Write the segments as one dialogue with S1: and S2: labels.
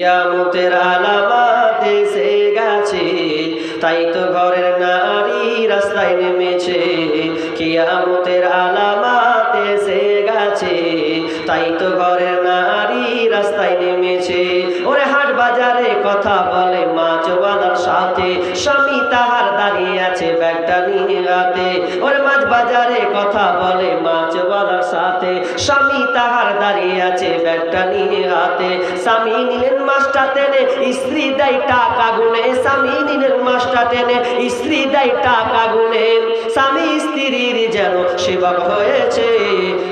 S1: ইয়ামতের আলামাত এসে গেছে। তাই তো ঘরের নারী রাস্তায় নেমেছে। কিয়ামতের আলামাত এসে গেছে। তাই তো ঘরের নারী রাস্তায় নেমেছে। ওরে হাট বাজারে কথা বলে মাছওয়ালার সাথে। স্বামী তাহার দাঁড়িয়ে আছে ব্যাগটা নিয়ে হাতে। ওরে মাছ বাজারে কথা বলে মাছওয়ালার সাথে। স্বামী তাহার দাঁড়িয়ে আছে ব্যাগটা নিয়ে হাতে স্বামী নিলেন মাছটা টেনে, স্ত্রী দেয় টাকা গুনে, স্বামী নিলেন মাছটা টেনে, স্ত্রী দেয় টাকা গুনে। স্বামী স্ত্রীর যেন সেবক হয়েছে,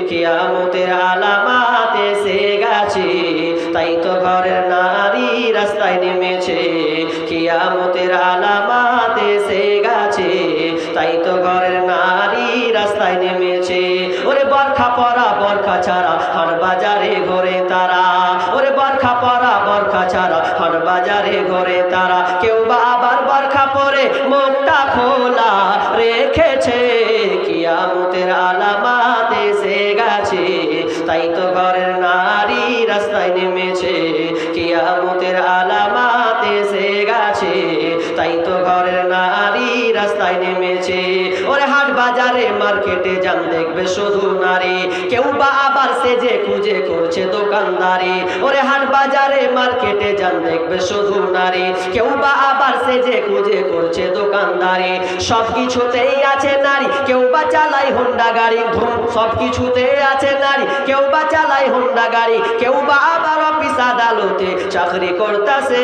S1: কিয়ামতের আলামাত এসে গেছে। তাই তো ঘরের নারী রাস্তায় নেমেছে, কিয়ামতের আলামাত এসে গেছে। তাই তো ঘরের নারী রাস্তায় নেমেছে। ওরে বরখা পরা, বরখা ছাড়া হাট বাজারে বরখা ছাড়া হাট বাজারে ঘরে তারা। কেউ বা আবার বরখা পরে মুখটা খোলা রেখেছে। কিয়ামতের আলামাত এসে গেছে। তাই তো ঘরের নারী রাস্তায় নেমেছে। কিয়ামতের আলামাত এসে গেছে। তাই তো ঘরের রাস্তায় নেমেছে। ওরে হাট বাজারে মার্কেটে যান, দেখবে শুধু নারী। কেউ বা আবার সেজে খুঁজে করছে দোকানদারি। ওরে হাট বাজারে মার্কেটে যান, দেখবে শুধু নারী। কেউ বা আবার সেজে খুঁজে করছে দোকানদারি। সব কিছুতেই আছে নারী, কেউ বা চালায় হোন্ডা গাড়ি, ধুম, সব কিছুতে আছে নারী। কেউ বা চালায় হোন্ডা গাড়ি, কেউ বা আবার অফিস আদালতে চাকরি করতেছে।